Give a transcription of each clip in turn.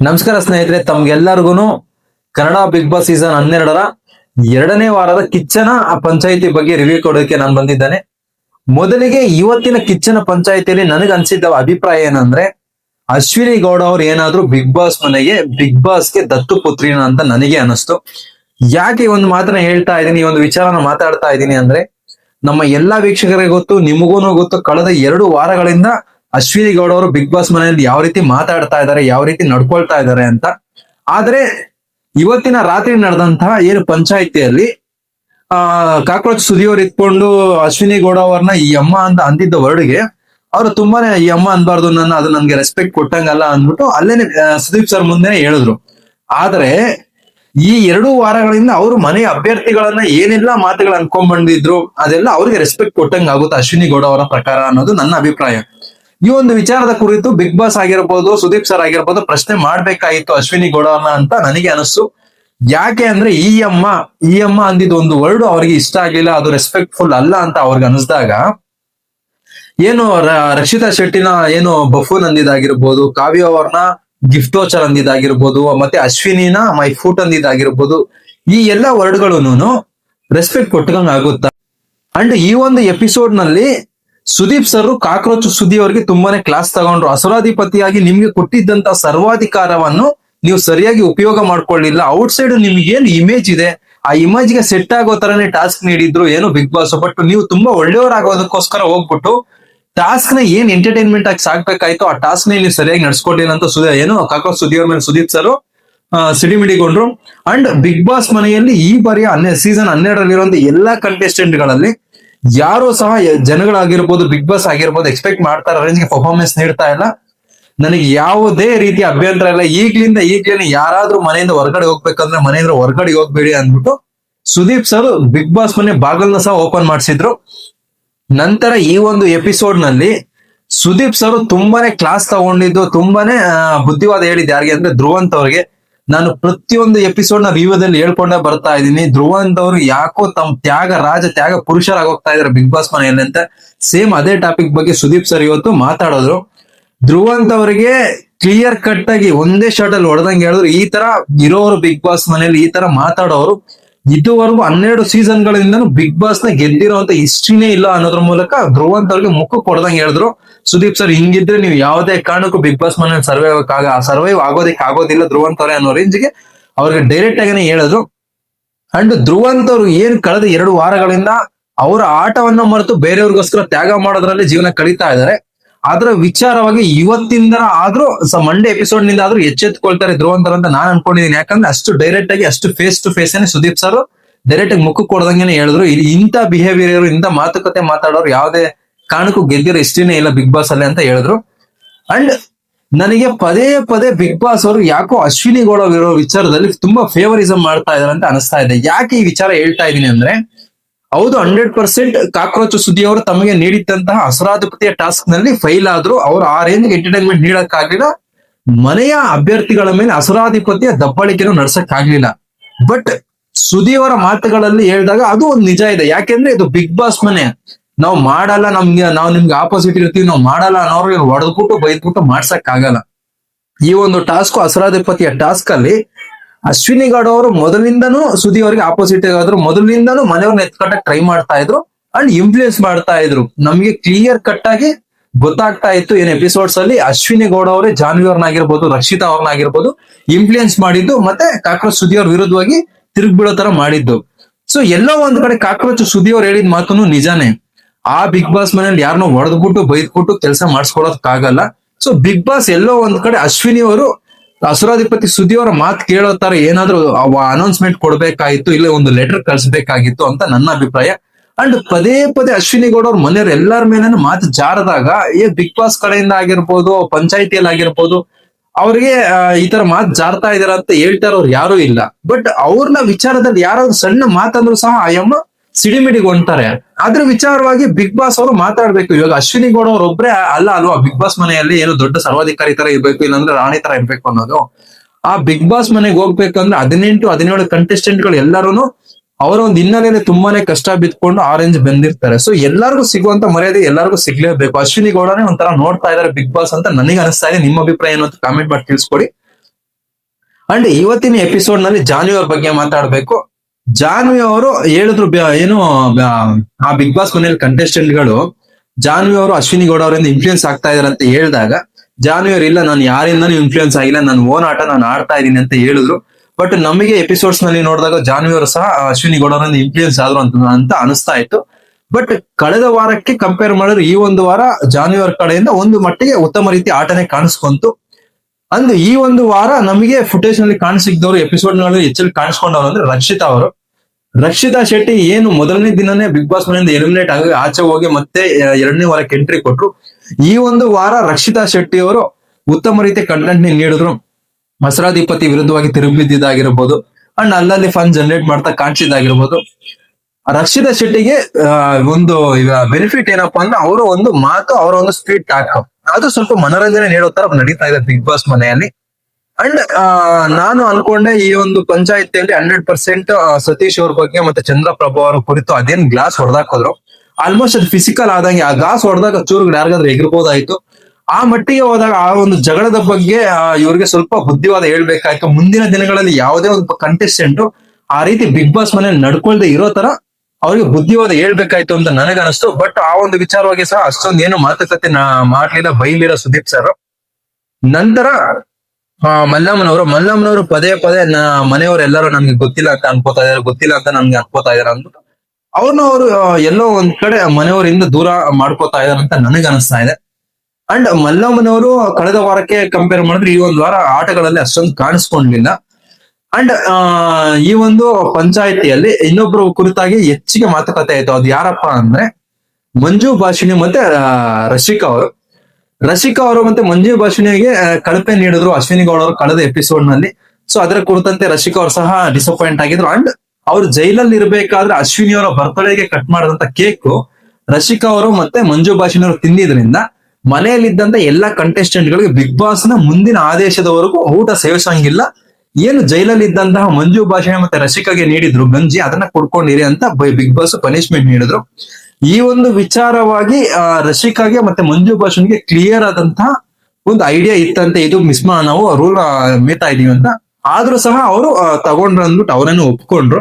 ನಮಸ್ಕಾರ ಸ್ನೇಹಿತರೆ ತಮ್ಗೆಲ್ಲರಿಗೂ ಕನ್ನಡ ಬಿಗ್ ಬಾಸ್ ಸೀಸನ್ ಹನ್ನೆರಡರ ಎರಡನೇ ವಾರದ ಕಿಚ್ಚನ ಪಂಚಾಯಿತಿ ಬಗ್ಗೆ ರಿವ್ಯೂ ಕೊಡೋಕೆ ನಾನು ಬಂದಿದ್ದೇನೆ. ಮೊದಲಿಗೆ ಇವತ್ತಿನ ಕಿಚ್ಚನ ಪಂಚಾಯಿತಿಯಲ್ಲಿ ನನಗೆ ಅನ್ಸಿದ್ದ ಅಭಿಪ್ರಾಯ ಏನಂದ್ರೆ, ಅಶ್ವಿನಿ ಗೌಡ ಅವ್ರು ಏನಾದ್ರು ಬಿಗ್ ಬಾಸ್ ಮನೆಗೆ, ಬಿಗ್ ಬಾಸ್ಗೆ ದತ್ತು ಪುತ್ರಿನ ಅಂತ ನನಗೆ ಅನಿಸ್ತು. ಯಾಕೆ ಒಂದು ಮಾತನ್ನ ಹೇಳ್ತಾ ಇದ್ದೀನಿ, ಈ ಒಂದು ವಿಚಾರನ ಮಾತಾಡ್ತಾ ಇದ್ದೀನಿ ಅಂದ್ರೆ, ನಮ್ಮ ಎಲ್ಲಾ ವೀಕ್ಷಕರಿಗೆ ಗೊತ್ತು ನಿಮಗೂ ಗೊತ್ತು, ಕಳೆದ ಎರಡು ವಾರಗಳಿಂದ ಅಶ್ವಿನಿ ಗೌಡ ಅವರು ಬಿಗ್ ಬಾಸ್ ಮನೆಯಲ್ಲಿ ಯಾವ ರೀತಿ ಮಾತಾಡ್ತಾ ಇದ್ದಾರೆ, ಯಾವ ರೀತಿ ನಡ್ಕೊಳ್ತಾ ಇದ್ದಾರೆ ಅಂತ. ಆದ್ರೆ ಇವತ್ತಿನ ರಾತ್ರಿ ನಡೆದಂತಹ ಏನು ಪಂಚಾಯಿತಿಯಲ್ಲಿ, ಆ, ಕಾಕ್ರೋಚ್ ಸುದಿಯವ್ರು ಇತ್ಕೊಂಡು ಅಶ್ವಿನಿ ಗೌಡ ಅವ್ರನ್ನ ಈ ಅಮ್ಮ ಅಂತ ಅಂದಿದ್ದ ವರ್ಡ್ಗೆ ಅವರು ತುಂಬಾನೇ ಈ ಅಮ್ಮ ಅನ್ಬಾರ್ದು, ನನ್ನ ಅದು ನನ್ಗೆ ರೆಸ್ಪೆಕ್ಟ್ ಕೊಟ್ಟಂಗಲ್ಲ ಅಂದ್ಬಿಟ್ಟು ಅಲ್ಲೇನೆ ಸುದೀಪ್ ಸರ್ ಮುಂದೆನೆ ಹೇಳಿದ್ರು. ಆದ್ರೆ ಈ ಎರಡು ವಾರಗಳಿಂದ ಅವರು ಮನೆಯ ಅಭ್ಯರ್ಥಿಗಳನ್ನ ಏನೆಲ್ಲಾ ಮಾತುಗಳು ಅನ್ಕೊಂಡ್ ಬಂದಿದ್ರು, ಅದೆಲ್ಲ ಅವ್ರಿಗೆ ರೆಸ್ಪೆಕ್ಟ್ ಕೊಟ್ಟಂಗ ಆಗುತ್ತೆ ಅಶ್ವಿನಿ ಗೌಡ ಅವರ ಪ್ರಕಾರ ಅನ್ನೋದು ನನ್ನ ಅಭಿಪ್ರಾಯ. ಈ ಒಂದು ವಿಚಾರದ ಕುರಿತು ಬಿಗ್ ಬಾಸ್ ಆಗಿರ್ಬೋದು, ಸುದೀಪ್ ಸರ್ ಆಗಿರ್ಬೋದು ಪ್ರಶ್ನೆ ಮಾಡ್ಬೇಕಾಗಿತ್ತು ಅಶ್ವಿನಿ ಗೌಡ ಅವ್ರನ್ನ ಅಂತ ನನಗೆ ಅನಿಸ್ತು. ಯಾಕೆ ಅಂದ್ರೆ ಈ ಅಮ್ಮ ಈ ಅಮ್ಮ ಅಂದಿದ್ ಒಂದು ವರ್ಡ್ ಅವ್ರಿಗೆ ಇಷ್ಟ ಆಗಲಿಲ್ಲ, ಅದು ರೆಸ್ಪೆಕ್ಟ್ಫುಲ್ ಅಲ್ಲ ಅಂತ ಅವ್ರಿಗೆ ಅನಿಸ್ದಾಗ, ಏನು ರಕ್ಷಿತಾ ಶೆಟ್ಟಿನ ಏನು ಬಫೂನ್ ಅಂದಿದ್ದಾಗಿರ್ಬೋದು, ಕಾವ್ಯ ಅವ್ರನ್ನ ಗಿಫ್ಟೋಚರ್ ಅಂದಿದ್ದಾಗಿರ್ಬೋದು, ಮತ್ತೆ ಅಶ್ವಿನಿನ ಮೈ ಫುಟ್ ಅಂದಿದ್ದಾಗಿರ್ಬೋದು, ಈ ಎಲ್ಲ ವರ್ಡ್ಗಳೂನು ರೆಸ್ಪೆಕ್ಟ್ ಕೊಟ್ಕಂಗ್ ಆಗುತ್ತಾ ಅಂಡ್ ಈ ಒಂದು ಎಪಿಸೋಡ್ನಲ್ಲಿ ಸುದೀಪ್ ಸರ್, ಕಾಕ್ರೋಚ್ ಸುದ್ದಿ ಅವರಿಗೆ ತುಂಬಾನೇ ಕ್ಲಾಸ್ ತಗೊಂಡ್ರು. ಅಸುರಾಧಿಪತಿಯಾಗಿ ನಿಮ್ಗೆ ಕೊಟ್ಟಿದ್ದಂತ ಸರ್ವಾಧಿಕಾರವನ್ನು ನೀವು ಸರಿಯಾಗಿ ಉಪಯೋಗ ಮಾಡ್ಕೊಳ್ಳಿಲ್ಲ. ಔಟ್ ಸೈಡ್ ನಿಮ್ಗೆ ಏನು ಇಮೇಜ್ ಇದೆ? ಆ ಇಮೇಜ್ಗೆ ಸೆಟ್ ಆಗೋ ತರನೇ ಟಾಸ್ಕ್ ನೀಡಿದ್ರು, ಏನು ಬಿಗ್ ಬಾಸ್ ಬಟ್ ನೀವು ತುಂಬಾ ಒಳ್ಳೆಯವರಾಗೋದಕ್ಕೋಸ್ಕರ ಹೋಗ್ಬಿಟ್ಟು ಟಾಸ್ಕ್ನ ಏನ್ ಎಂಟರ್ಟೈನ್ಮೆಂಟ್ ಆಗಿ ಸಾಕ್ಬೇಕಾಯ್ತು ಆ ಟಾಸ್ಕ್ನ ನೀವು ಸರಿಯಾಗಿ ನಡ್ಸ್ಕೊಟ್ಟಿಲ್ಲ ಅಂತ ಸುದೀಪ್ ಏನು, ಕಾಕ್ರೋಚ್ ಸುದ್ದಿ ಅವ್ರ ಮೇಲೆ ಸುದೀಪ್ ಸರ್ ಸಿಡಿಮಿಡಿಗೊಂಡ್ರು. ಅಂಡ್ ಬಿಗ್ ಬಾಸ್ ಮನೆಯಲ್ಲಿ ಈ ಬಾರಿಯ ಹನ್ನೆ ಸೀಸನ್ ಹನ್ನೆರಡರಲ್ಲಿರುವಂತ ಎಲ್ಲಾ ಕಂಟೆಸ್ಟೆಂಟ್ಗಳಲ್ಲಿ ಯಾರು ಸಹ ಜನಗಳಾಗಿರ್ಬೋದು, ಬಿಗ್ ಬಾಸ್ ಆಗಿರ್ಬೋದು ಎಕ್ಸ್ಪೆಕ್ಟ್ ಮಾಡ್ತಾರ ರೇಂಜ್ಗೆ ಪರ್ಫಾರ್ಮೆನ್ಸ್ ನೀಡ್ತಾ ಇಲ್ಲ. ನನಗೆ ಯಾವುದೇ ರೀತಿಯ ಅಭ್ಯಂತರ ಇಲ್ಲ. ಈಗ್ಲಿಂದ ಈಗ್ಲೇನೆ ಯಾರಾದ್ರೂ ಮನೆಯಿಂದ ಹೊರಗಡೆ ಹೋಗ್ಬೇಕಂದ್ರೆ ಮನೆಯಿಂದ ಹೊರಗಡೆ ಹೋಗ್ಬೇಡಿ ಅಂದ್ಬಿಟ್ಟು ಸುದೀಪ್ ಸರ್ ಬಿಗ್ ಬಾಸ್ ಮನೆ ಬಾಗಲ್ನ ಸಹ ಓಪನ್ ಮಾಡಿಸಿದ್ರು. ನಂತರ ಈ ಒಂದು ಎಪಿಸೋಡ್ನಲ್ಲಿ ಸುದೀಪ್ ಸರ್ ತುಂಬಾನೇ ಕ್ಲಾಸ್ ತಗೊಂಡಿದ್ದು, ತುಂಬಾನೇ ಬುದ್ಧಿವಾದ ಹೇಳಿದ್ದು ಯಾರಿಗೆ ಅಂದ್ರೆ ಧ್ರುವಂತ್ ಅವ್ರಿಗೆ. ನಾನು ಪ್ರತಿಯೊಂದು ಎಪಿಸೋಡ್ನ ರಿವ್ಯೂದಲ್ಲಿ ಹೇಳ್ಕೊಂಡೇ ಬರ್ತಾ ಇದ್ದೀನಿ. ಧ್ರುವಂತವ್ರು ಯಾಕೋ ತಮ್ಮ ತ್ಯಾಗ, ರಾಜ ತ್ಯಾಗ ಪುರುಷರಾಗಿ ಹೋಗ್ತಾ ಇದಾರೆ ಬಿಗ್ ಬಾಸ್ ಮನೆಯಲ್ಲಿ ಅಂತ. ಸೇಮ್ ಅದೇ ಟಾಪಿಕ್ ಬಗ್ಗೆ ಸುದೀಪ್ ಸರ್ ಇವತ್ತು ಮಾತಾಡೋದ್ರು. ಧ್ರುವಂತ್ ಅವರಿಗೆ ಕ್ಲಿಯರ್ ಕಟ್ ಆಗಿ ಒಂದೇ ಶಾರ್ಟ್ ಅಲ್ಲಿ ಹೊಡೆದಂಗೆ ಹೇಳಿದ್ರು. ಈ ತರ ಇರೋರು ಬಿಗ್ ಬಾಸ್ ಮನೆಯಲ್ಲಿ ಈ ತರ ಮಾತಾಡೋರು. ಇದುವರೆಗೂ ಹನ್ನೆರಡು ಸೀಸನ್ ಗಳಿಂದ ಬಿಗ್ ಬಾಸ್ನ ಗೆದ್ದಿರೋಂತ ಹಿಸ್ಟ್ರಿನೇ ಇಲ್ಲ ಅನ್ನೋದ್ರ ಮೂಲಕ ಧ್ರುವಂತ್ ಅವ್ರಿಗೆ ಮುಖ ಕೊಡ್ದಂಗೆ ಹೇಳಿದ್ರು. ಸುದೀಪ್ ಸರ್ ಹಿಂಗಿದ್ರೆ ನೀವು ಯಾವುದೇ ಕಾರಣಕ್ಕೂ ಬಿಗ್ ಬಾಸ್ ಮನೆಯಲ್ಲಿ ಸರ್ವೈವ್ ಆಗ ಸರ್ವೈವ್ ಆಗೋದಕ್ಕೆ ಆಗೋದಿಲ್ಲ ಧ್ರುವಂತ್ ಅವರೇ ಅನ್ನೋ ರೇಂಜ್ಗೆ ಅವ್ರಿಗೆ ಡೈರೆಕ್ಟ್ ಆಗಿನೇ ಹೇಳಿದ್ರು. ಅಂಡ್ ಧ್ರುವಂತ್ ಅವರು ಏನ್ ಕಳೆದ ಎರಡು ವಾರಗಳಿಂದ ಅವರ ಆಟವನ್ನ ಮರೆತು ಬೇರೆಯವ್ರಿಗೋಸ್ಕರ ತ್ಯಾಗ ಮಾಡೋದ್ರಲ್ಲಿ ಜೀವನ ಕಳೀತಾ ಇದ್ದಾರೆ. ಅದರ ವಿಚಾರವಾಗಿ ಇವತ್ತಿಂದ ಆದ್ರೂ ಮಂಡೇ ಎಪಿಸೋಡ್ನಿಂದ ಆದ್ರೂ ಎಚ್ಚೆತ್ಕೊಳ್ತಾರೆ ಧ್ರುವಂತರ ಅಂತ ನಾನು ಅನ್ಕೊಂಡಿದ್ದೀನಿ ಯಾಕಂದ್ರೆ ಅಷ್ಟು ಡೈರೆಕ್ಟ್ ಆಗಿ ಅಷ್ಟು face to face Sudeep sir direct ಆಗಿ ಮುಖ ಕೊಡ್ದಂಗೆನೆ ಹೇಳಿದ್ರು. ಇಂಥ ಬಿಹೇವಿಯರ್ ಇಂಥ ಮಾತುಕತೆ ಮಾತಾಡೋರು ಯಾವುದೇ ಕಾರಣಕ್ಕೂ ಗೆದ್ದಿರೋ ಇಷ್ಟೇನೇ ಇಲ್ಲ ಬಿಗ್ ಬಾಸ್ ಅಲ್ಲಿ ಅಂತ ಹೇಳಿದ್ರು. ಅಂಡ್ ನನಗೆ ಪದೇ ಪದೇ ಬಿಗ್ ಬಾಸ್ ಅವರು ಯಾಕೋ ಅಶ್ವಿನಿ ಗೌಡ ಇರೋ ವಿಚಾರದಲ್ಲಿ ತುಂಬಾ ಫೇವರಿಸಂ ಮಾಡ್ತಾ ಇದಾರೆ ಅಂತ ಅನಿಸ್ತಾ ಇದೆ. ಯಾಕೆ ಈ ವಿಚಾರ ಹೇಳ್ತಾ ಇದೀನಿ ಅಂದ್ರೆ ಹೌದು ಹಂಡ್ರೆಡ್ ಪರ್ಸೆಂಟ್ ಕಾಕ್ರೋಚ್ ಸುದ್ದಿ ಅವರು ತಮಗೆ ನೀಡಿದ್ದಂತಹ ಅಸರಾಧಿಪತಿಯ ಟಾಸ್ಕ್ನಲ್ಲಿ ಫೈಲ್ ಆದ್ರು ಅವರು ಆ ರೇಂಜ್ ಎಂಟರ್ಟೈನ್ಮೆಂಟ್ ನೀಡಕ್ಕಾಗ್ಲಿಲ್ಲ. ಮನೆಯ ಅಭ್ಯರ್ಥಿಗಳ ಮೇಲೆ ಅಸರಾಧಿಪತಿಯ ದಬ್ಬಾಳಿಕೆಯನ್ನು ನಡ್ಸಕ್ಕಾಗ್ಲಿಲ್ಲ. ಬಟ್ ಸುದಿಯವರ ಮಾತುಗಳಲ್ಲಿ ಹೇಳಿದಾಗ ಅದು ಒಂದು ನಿಜ ಇದೆ. ಯಾಕೆಂದ್ರೆ ಇದು ಬಿಗ್ ಬಾಸ್ ಮನೆ. ನಾವು ಮಾಡಲ್ಲ, ನಮ್ಗೆ, ನಾವು ನಿಮ್ಗೆ ಆಪೋಸಿಟ್ ಇರ್ತೀವಿ, ನಾವು ಮಾಡಲ್ಲ ಅನ್ನೋರು ಹೊಡೆದ್ಬಿಟ್ಟು ಬೈದ್ಬಿಟ್ಟು ಮಾಡ್ಸಕ್ ಆಗಲ್ಲ ಈ ಒಂದು ಟಾಸ್ಕ್ ಅಸರಾಧಿಪತಿಯ ಟಾಸ್ಕ್ ಅಲ್ಲಿ ಅಶ್ವಿನಿ ಗೌಡ ಅವರು ಮೊದಲಿಂದನೂ ಸುದೀಪ್ ಅವರಿಗೆ ಆಪೋಸಿಟ್ ಆದ್ರು ಮೊದಲಿಂದನೂ ಮನೆಯವ್ರನ್ನ ಎತ್ಕಟ್ಟಕ್ ಟ್ರೈ ಮಾಡ್ತಾ ಇದ್ರು. ಅಂಡ್ ಇನ್ಫ್ಲೂಯೆನ್ಸ್ ಮಾಡ್ತಾ ಇದ್ರು. ನಮ್ಗೆ ಕ್ಲಿಯರ್ ಕಟ್ ಆಗಿ ಗೊತ್ತಾಗ್ತಾ ಇತ್ತು ಏನ್ ಎಪಿಸೋಡ್ಸ್ ಅಲ್ಲಿ ಅಶ್ವಿನಿ ಗೌಡ ಅವರೇ ಜಾನ್ವಿ ಅವ್ರನ್ನಾಗಿರ್ಬೋದು, ರಕ್ಷಿತಾ ಅವ್ರನ್ನಾಗಿರ್ಬೋದು ಇನ್ಫ್ಲೂಯೆನ್ಸ್ ಮಾಡಿದ್ದು ಮತ್ತೆ ಕಾಕ್ರೋಚ್ ಸುದಿ ಅವ್ರ ವಿರುದ್ಧವಾಗಿ ತಿರುಗಿ ಬೀಳೋ ತರ ಮಾಡಿದ್ದು. ಸೊ ಎಲ್ಲೋ ಒಂದ್ ಕಡೆ ಕಾಕ್ರೋಚ್ ಸುದಿ ಅವ್ರು ಹೇಳಿದ ಮಾತುನು ನಿಜಾನೇ. ಆ ಬಿಗ್ ಬಾಸ್ ಮನೇಲಿ ಯಾರನ್ನೋ ಹೊಡೆದ್ಬಿಟ್ಟು ಬೈದ್ಬಿಟ್ಟು ಕೆಲಸ ಮಾಡಿಸ್ಕೊಳೋದಕ್ಕಾಗಲ್ಲ ಸೊ ಬಿಗ್ ಬಾಸ್ ಎಲ್ಲೋ ಒಂದ್ ಕಡೆ ಅಶ್ವಿನಿ ಅವರು ಅಸುರಾಧಿಪತಿ ಸುದ್ದಿ ಅವರ ಮಾತು ಕೇಳೋ ತರ ಏನಾದ್ರೂ ಅನೌನ್ಸ್ಮೆಂಟ್ ಕೊಡ್ಬೇಕಾಗಿತ್ತು ಇಲ್ಲ ಒಂದು ಲೆಟರ್ ಕಳ್ಸಬೇಕಾಗಿತ್ತು ಅಂತ ನನ್ನ ಅಭಿಪ್ರಾಯ. ಅಂಡ್ ಪದೇ ಪದೇ ಅಶ್ವಿನಿ ಗೌಡ ಅವ್ರ ಮನೆಯವ್ರ ಎಲ್ಲರ ಮೇಲೆ ಮಾತು ಜಾರದಾಗ, ಏ ಬಿಗ್ ಬಾಸ್ ಕಡೆಯಿಂದ ಆಗಿರ್ಬೋದು, ಪಂಚಾಯತಿಯಲ್ಲಿ ಆಗಿರ್ಬೋದು, ಅವ್ರಿಗೆ ಈ ತರ ಮಾತು ಜಾರ್ತಾ ಇದಾರ ಅಂತ ಹೇಳ್ತಾರ ಅವ್ರು ಯಾರು ಇಲ್ಲ. ಬಟ್ ಅವ್ರನ್ನ ವಿಚಾರದಲ್ಲಿ ಯಾರಾದ್ರೂ ಸಣ್ಣ ಮಾತಂದ್ರು ಸಹ ಅಯ್ಯಮ್ಮ ಸಿಡಿಮಿಡಿಗೊಂತಾರೆ ಅದ್ರ ವಿಚಾರವಾಗಿ ಬಿಗ್ ಬಾಸ್ ಅವರು ಮಾತಾಡ್ಬೇಕು. ಇವಾಗ ಅಶ್ವಿನಿ ಗೌಡ ಅವ್ರ ಒಬ್ರೆ ಅಲ್ಲ ಅಲ್ವಾ? ಬಿಗ್ ಬಾಸ್ ಮನೆಯಲ್ಲಿ ಏನು ದೊಡ್ಡ ಸರ್ವಾಧಿಕಾರಿ ತರ ಇರ್ಬೇಕು, ಇಲ್ಲಾಂದ್ರೆ ರಾಣಿ ತರ ಇರ್ಬೇಕು ಅನ್ನೋದು. ಆ ಬಿಗ್ ಬಾಸ್ ಮನೆಗೆ ಹೋಗ್ಬೇಕಂದ್ರೆ ಹದಿನೆಂಟು, ಹದಿನೇಳು ಕಂಟೆಸ್ಟೆಂಟ್ಗಳು ಎಲ್ಲರೂ ಅವರ ಒಂದು ಹಿನ್ನೆಲೆಯಲ್ಲಿ ತುಂಬಾನೇ ಕಷ್ಟ ಬಿದ್ಕೊಂಡು ಆರೆಂಜ್ ಬಂದಿರ್ತಾರೆ. ಸೊ ಎಲ್ಲರಿಗೂ ಸಿಗುವಂತ ಮರ್ಯಾದೆ ಎಲ್ಲರಿಗೂ ಸಿಗ್ಲೇಬೇಕು. ಅಶ್ವಿನಿ ಗೌಡನೇ ಒಂಥರ ನೋಡ್ತಾ ಇದಾರೆ ಬಿಗ್ ಬಾಸ್ ಅಂತ ನನಗೆ ಅನಿಸ್ತಾ ಇದೆ. ನಿಮ್ಮ ಅಭಿಪ್ರಾಯ ಏನು ಅಂತ ಕಾಮೆಂಟ್ ಮಾಡಿ ತಿಳಿಸ್ಕೊಡಿ. ಅಂಡ್ ಇವತ್ತಿನ ಎಪಿಸೋಡ್ನಲ್ಲಿ ಜಾನ್ವಿ ಅವ್ರ ಬಗ್ಗೆ ಮಾತಾಡ್ಬೇಕು. ಜಾನ್ವಿ ಅವರು ಹೇಳಿದ್ರು ಏನು ಆ ಬಿಗ್ ಬಾಸ್ ಕೊನೆಯಲ್ಲಿ ಕಂಟೆಸ್ಟೆಂಟ್ಗಳು ಜಾನ್ವಿ ಅವರು ಅಶ್ವಿನಿ ಗೌಡ ಅವರಿಂದ ಇನ್ಫ್ಲೂಯೆನ್ಸ್ ಆಗ್ತಾ ಇದಾರೆ ಅಂತ ಹೇಳಿದಾಗ ಜಾನ್ವಿ ಅವರು ಇಲ್ಲ, ನಾನು ಯಾರಿಂದನೂ ಇನ್ಫ್ಲೂಯೆನ್ಸ್ ಆಗಿಲ್ಲ, ನಾನು ಓನ್ ಆಟ, ನಾನು ಆಡ್ತಾ ಇದ್ದೀನಿ ಅಂತ ಹೇಳಿದ್ರು. ಬಟ್ ನಮಗೆ ಎಪಿಸೋಡ್ಸ್ನಲ್ಲಿ ನೋಡಿದಾಗ ಜಾನ್ವಿ ಅವರು ಸಹ ಅಶ್ವಿನಿ ಗೌಡ ಅವರಿಂದ ಇನ್ಫ್ಲೂಯೆನ್ಸ್ ಆದ್ರು ಅಂತ ಅಂತ ಅನಿಸ್ತಾ ಇತ್ತು. ಬಟ್ ಕಳೆದ ವಾರಕ್ಕೆ ಕಂಪೇರ್ ಮಾಡಿದ್ರೆ ಈ ಒಂದು ವಾರ ಜಾನ್ವಿ ಅವರ ಕಡೆಯಿಂದ ಒಂದು ಮಟ್ಟಿಗೆ ಉತ್ತಮ ರೀತಿ ಆಟನೇ ಕಾಣಿಸ್ಕೊಂತು. ಅಂದು ಈ ಒಂದು ವಾರ ನಮಗೆ ಫುಟೇಜ್ನಲ್ಲಿ ಕಾಣಿಸಿದ್ದವರು ಎಪಿಸೋಡ್ನಲ್ಲಿ ಹೆಚ್ಚಲ್ಲಿ ಕಾಣಿಸ್ಕೊಂಡವ್ರು ಅಂದ್ರೆ ರಕ್ಷಿತಾ ಅವರು. ರಕ್ಷಿತಾ ಶೆಟ್ಟಿ ಏನು ಮೊದಲನೇ ದಿನನೇ ಬಿಗ್ ಬಾಸ್ ಮನೆಯಿಂದ ಎಲಿಮಿನೇಟ್ ಆಗಿ ಆಚೆ ಹೋಗಿ ಮತ್ತೆ ಎರಡನೇ ವಾರಕ್ಕೆ ಎಂಟ್ರಿ ಕೊಟ್ರು. ಈ ಒಂದು ವಾರ ರಕ್ಷಿತಾ ಶೆಟ್ಟಿ ಅವರು ಉತ್ತಮ ರೀತಿಯ ಕಂಟೆಂಟ್ ನೀಡಿದ್ರು. ಮಸರಾಧಿಪತಿ ವಿರುದ್ಧವಾಗಿ ತಿರುಗಿದ್ದಾಗಿರ್ಬೋದು ಅಂಡ್ ಅಲ್ಲಲ್ಲಿ ಫನ್ ಜನರೇಟ್ ಮಾಡ್ತಾ ಕಾಣಿಸಿದಾಗಿರ್ಬೋದು ರಕ್ಷಿತಾ ಶೆಟ್ಟಿಗೆ ಒಂದು ಬೆನಿಫಿಟ್ ಏನಪ್ಪಾ ಅಂದ್ರೆ ಅವರು ಒಂದು ಮಾತು, ಅವರ ಒಂದು ಸ್ಪೀಡ್ ಟಾಕ್ ಅದು ಸ್ವಲ್ಪ ಮನೋರಂಜನೆ ನೀಡೋ ತರ ನಡೀತಾ ಇದೆ ಬಿಗ್ ಬಾಸ್ ಮನೆಯಲ್ಲಿ. ಅಂಡ್ ನಾನು ಅನ್ಕೊಂಡೆ ಈ ಒಂದು ಪಂಚಾಯತಿಯಲ್ಲಿ ಹಂಡ್ರೆಡ್ ಪರ್ಸೆಂಟ್ ಸತೀಶ್ ಅವ್ರ ಬಗ್ಗೆ ಮತ್ತೆ ಚಂದ್ರಪ್ರಭ ಅವ್ರ ಕುರಿತು ಅದೇನ್ ಗ್ಲಾಸ್ ಹೊಡೆದಾಕೋದ್ರು ಆಲ್ಮೋಸ್ಟ್ ಅದು ಫಿಸಿಕಲ್ ಆದಂಗೆ, ಆ ಗ್ಲಾಸ್ ಹೊಡೆದಾಗ ಚೂರು ಯಾರಿಗಾದ್ರೂ ಎಗಿರ್ಬೋದಾಯ್ತು ಆ ಮಟ್ಟಿಗೆ ಹೋದಾಗ ಆ ಒಂದು ಜಗಳದ ಬಗ್ಗೆ ಇವ್ರಿಗೆ ಸ್ವಲ್ಪ ಬುದ್ಧಿವಾದ ಹೇಳ್ಬೇಕಾಯ್ತು. ಮುಂದಿನ ದಿನಗಳಲ್ಲಿ ಯಾವುದೇ ಒಂದು ಕಂಟೆಸ್ಟೆಂಟ್ ಆ ರೀತಿ ಬಿಗ್ ಬಾಸ್ ಮನೇಲಿ ನಡ್ಕೊಳ್ದೆ ಇರೋ ತರ ಅವ್ರಿಗೆ ಬುದ್ಧಿವಾದ ಹೇಳ್ಬೇಕಾಯ್ತು ಅಂತ ನನಗನಿಸ್ತು. ಬಟ್ ಆ ಒಂದು ವಿಚಾರವಾಗಿ ಸಹ ಅಷ್ಟೊಂದು ಏನು ಮಾತುಕತೆ ನಾ, ಮಾಡ್ಲಿಲ್ಲ, ಬೈಲಿಲ್ಲ ಸುದೀಪ್ ಸರ್ ನಂತರ ಆ, ಮಲ್ಲಮ್ಮನವರು ಮಲ್ಲಮ್ಮನವರು ಪದೇ ಪದೇ ನ ಮನೆಯವರು ಎಲ್ಲರೂ ನನ್ಗೆ ಗೊತ್ತಿಲ್ಲ ಅಂತ ಅನ್ಕೋತಾ ಇದಾರೆ ಗೊತ್ತಿಲ್ಲ ಅಂತ ನನ್ಗೆ ಅನ್ಕೋತಾ ಇದಾರೆ ಅಂದ್ಬಿಟ್ಟು ಅವ್ರನ್ನ ಅವರು ಎಲ್ಲೋ ಒಂದ್ ಕಡೆ ಮನೆಯವರಿಂದ ದೂರ ಮಾಡ್ಕೋತಾ ಇದಾರೆ ಅಂತ ನನಗೆ ಅನಿಸ್ತಾ ಇದೆ. ಅಂಡ್ ಮಲ್ಲಮ್ಮನವರು ಕಳೆದ ವಾರಕ್ಕೆ ಕಂಪೇರ್ ಮಾಡಿದ್ರೆ ಈ ಒಂದು ವಾರ ಆಟಗಳಲ್ಲಿ ಅಷ್ಟೊಂದು ಕಾಣಿಸ್ಕೊಂಡಿಲ್ಲ ಅಂಡ್ ಈ ಒಂದು ಪಂಚಾಯತಿಯಲ್ಲಿ ಇನ್ನೊಬ್ರು ಕುರಿತಾಗಿ ಹೆಚ್ಚಿಗೆ ಮಾತುಕತೆ ಆಯ್ತು. ಅದು ಯಾರಪ್ಪ ಅಂದ್ರೆ ಮಂಜು ಭಾಷಿಣಿ ಮತ್ತೆ ರಶಿಕಾ ಅವರು. ರಶಿಕಾ ಅವರು ಮತ್ತೆ ಮಂಜು ಭಾಷಿಣಿಗೆ ಕಳಪೆ ನೀಡಿದ್ರು ಅಶ್ವಿನಿ ಗೌಡ ಅವರು ಕಳೆದ ಎಪಿಸೋಡ್ನಲ್ಲಿ. ಸೊ ಅದರ ಕುರಿತಂತೆ ರಶಿಕಾ ಅವರು ಸಹ ಡಿಸಪಾಯಿಂಟ್ ಆಗಿದ್ರು. ಅಂಡ್ ಅವ್ರು ಜೈಲಲ್ಲಿ ಇರ್ಬೇಕಾದ್ರೆ ಅಶ್ವಿನಿ ಅವರ ಬರ್ತಡೇಗೆ ಕಟ್ ಮಾಡಿದಂತ ಕೇಕ್ ರಶಿಕಾ ಅವರು ಮತ್ತೆ ಮಂಜು ಭಾಷಿನ ಅವರು ತಿಂದಿದ್ರಿಂದ ಮನೆಯಲ್ಲಿದ್ದಂತ ಎಲ್ಲಾ ಕಂಟೆಸ್ಟೆಂಟ್ ಗಳಿಗೆ ಬಿಗ್ ಬಾಸ್ನ ಮುಂದಿನ ಆದೇಶದವರೆಗೂ ಊಟ ಸೇವಿಸಂಗಿಲ್ಲ. ಏನು ಜೈಲಲ್ಲಿ ಇದ್ದಂತಹ ಮಂಜು ಭಾಷಣ ಮತ್ತೆ ರಶಿಕಾಗೆ ನೀಡಿದ್ರು ಗಂಜಿ, ಅದನ್ನ ಕೊಡ್ಕೊಂಡಿರಿ ಅಂತ ಬಿಗ್ ಬಾಸ್ ಪನಿಷ್ಮೆಂಟ್ ನೀಡಿದ್ರು. ಈ ಒಂದು ವಿಚಾರವಾಗಿ ಆ, ರಶಿಕಾಗೆ ಮತ್ತೆ ಮಂಜು ಭಾಷಣ್ಗೆ ಕ್ಲಿಯರ್ ಆದಂತಹ ಒಂದು ಐಡಿಯಾ ಇತ್ತಂತೆ. ಇದು ಮಿಸ್ ನಾವು ರೂಲ್ ಮೀತಾ ಇದೀವಿ ಅಂತ. ಆದ್ರೂ ಸಹ ಅವರು ತಗೊಂಡ್ರು ಅಂದ್ಬಿಟ್ಟು ಅವರನ್ನು ಒಪ್ಕೊಂಡ್ರು.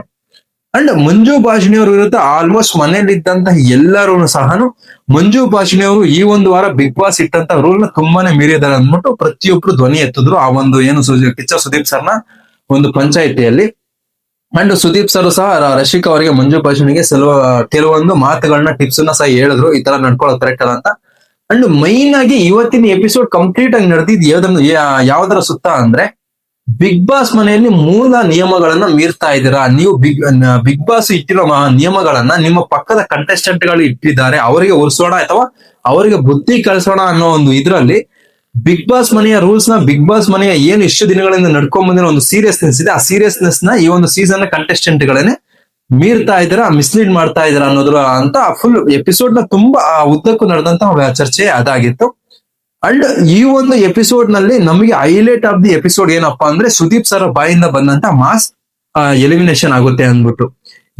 ಅಂಡ್ ಮಂಜು ಭಾಷಣಿ ಅವ್ರ ವಿರುದ್ಧ ಆಲ್ಮೋಸ್ಟ್ ಮನೇಲಿ ಇದ್ದಂತಹ ಎಲ್ಲರೂ ಸಹ ಮಂಜು ಭಾಷಣಿಯವರು ಈ ಒಂದು ವಾರ ಬಿಗ್ ಬಾಸ್ ಇಟ್ಟಂತ ರೂಲ್ನ ತುಂಬಾನೇ ಮೀರಿದ್ದಾರೆ ಅಂದ್ಬಿಟ್ಟು ಪ್ರತಿಯೊಬ್ರು ಧ್ವನಿ ಎತ್ತಿದ್ರು. ಆ ಒಂದು ಏನು ಸುದೀಪ್ ಸರ್ನ ಒಂದು ಪಂಚಾಯಿತಿಯಲ್ಲಿ. ಅಂಡ್ ಸುದೀಪ್ ಸರ್ ಸಹ ರಶಿಕ್ ಅವರಿಗೆ ಮಂಜು ಭಾಷಣಿಗೆ ಸೆಲ್ವ, ಕೆಲವೊಂದು ಮಾತುಗಳನ್ನ ಟಿಪ್ಸ್ ಸಹ ಹೇಳಿದ್ರು. ಈ ತರ ನಡ್ಕೊಳ್ಳೋದು ಕರೆಕ್ಟ್ ಅಂತ. ಅಂಡ್ ಮೈನ್ ಆಗಿ ಇವತ್ತಿನ ಎಪಿಸೋಡ್ ಕಂಪ್ಲೀಟ್ ಆಗಿ ನಡೆದಿದ್ ಯಾವ್ದರ ಸುತ್ತ ಅಂದ್ರೆ, ಬಿಗ್ ಬಾಸ್ ಮನೆಯಲ್ಲಿ ಮೂಲ ನಿಯಮಗಳನ್ನ ಮೀರ್ತಾ ಇದ್ದೀರಾ? ನೀವು ಬಿಗ್ ಬಿಗ್ ಬಾಸ್ ಇಟ್ಟಿರೋ ನಿಯಮಗಳನ್ನ ನಿಮ್ಮ ಪಕ್ಕದ ಕಂಟೆಸ್ಟೆಂಟ್ಗಳು ಇಟ್ಟಿದ್ದಾರೆ. ಅವರಿಗೆ ಉರ್ಸೋಣ ಅಥವಾ ಅವರಿಗೆ ಬುದ್ಧಿ ಕಳಿಸೋಣ ಅನ್ನೋ ಒಂದು ಇದ್ರಲ್ಲಿ ಬಿಗ್ ಬಾಸ್ ಮನೆಯ ರೂಲ್ಸ್ನ ಬಿಗ್ ಬಾಸ್ ಮನೆಯ ಏನು ಇಷ್ಟು ದಿನಗಳಿಂದ ನಡ್ಕೊಂಡ್ ಬಂದಿರೋ ಒಂದು ಸೀರಿಯಸ್ನೆಸ್ ಇದೆ, ಆ ಸೀರಿಯಸ್ನೆಸ್ನ ಈ ಒಂದು ಸೀಸನ್ ಕಂಟೆಸ್ಟೆಂಟ್ ಗಳೇನೆ ಮೀರ್ತಾ ಇದ್ದೀರಾ ಮಿಸ್ಲೀಡ್ ಮಾಡ್ತಾ ಇದ್ದೀರಾ ಅನ್ನೋದ್ರ ಅಂತ ಫುಲ್ ಎಪಿಸೋಡ್ನ ತುಂಬಾ ಉದ್ದಕ್ಕೂ ನಡೆದಂತ ಚರ್ಚೆ ಅದಾಗಿತ್ತು. ಅಂಡ್ ಈ ಒಂದು ಎಪಿಸೋಡ್ನಲ್ಲಿ ನಮಗೆ ಹೈಲೈಟ್ ಆಫ್ ದಿ ಎಪಿಸೋಡ್ ಏನಪ್ಪಾ ಅಂದ್ರೆ ಸುದೀಪ್ ಸರ್ ಬಾಯಿಂದ ಬಂದಂತ ಮಾಸ್ ಎಲಿಮಿನೇಷನ್ ಆಗುತ್ತೆ ಅಂದ್ಬಿಟ್ಟು.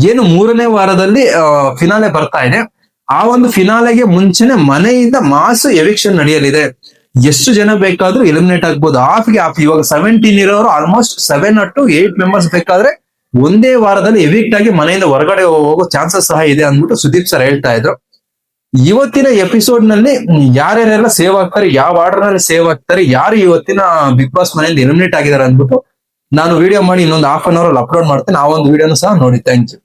ಏನು ಮೂರನೇ ವಾರದಲ್ಲಿ ಫಿನಾಲೆ ಬರ್ತಾ ಇದೆ. ಆ ಒಂದು ಫಿನಾಲೆಗೆ ಮುಂಚೆನೆ ಮನೆಯಿಂದ ಮಾಸ್ ಎವಿಕ್ಷನ್ ನಡೆಯಲಿದೆ. ಎಷ್ಟು ಜನ ಬೇಕಾದ್ರೂ ಎಲಿಮಿನೇಟ್ ಆಗ್ಬೋದು. ಹಾಫ್ಗೆ ಹಾಫ್ ಇವಾಗ ಸೆವೆಂಟೀನ್ ಇರೋರು almost seven to eight members ಬೇಕಾದ್ರೆ ಒಂದೇ ವಾರದಲ್ಲಿ ಎವಿಕ್ಟ್ ಆಗಿ ಮನೆಯಿಂದ ಹೊರಗಡೆ ಹೋಗೋ ಚಾನ್ಸಸ್ ಸಹ ಇದೆ ಅಂದ್ಬಿಟ್ಟು ಸುದೀಪ್ ಸರ್ ಹೇಳ್ತಾ ಇದ್ರು. ಇವತ್ತಿನ ಎಪಿಸೋಡ್ನಲ್ಲಿ ಯಾರ್ಯಾರೆಲ್ಲ ಸೇವ್ ಆಗ್ತಾರೆ, ಯಾವ ಆರ್ಡರ್ನಲ್ಲಿ ಸೇವ್ ಆಗ್ತಾರೆ, ಯಾರು ಇವತ್ತಿನ ಬಿಗ್ ಬಾಸ್ ಮನೆಯಲ್ಲಿ ಎಲಿಮಿನೇಟ್ ಆಗಿದ್ದಾರೆ ಅಂದ್ಬಿಟ್ಟು ನಾನು ವಿಡಿಯೋ ಮಾಡಿ ಇನ್ನೊಂದು ಹಾಫ್ ಅನ್ ಅವರ್ ಅಲ್ಲಿ ಅಪ್ಲೋಡ್ ಮಾಡ್ತೇನೆ. ಆ ಒಂದು ವಿಡಿಯೋನು ಸಹ ನೋಡಿ. Thank you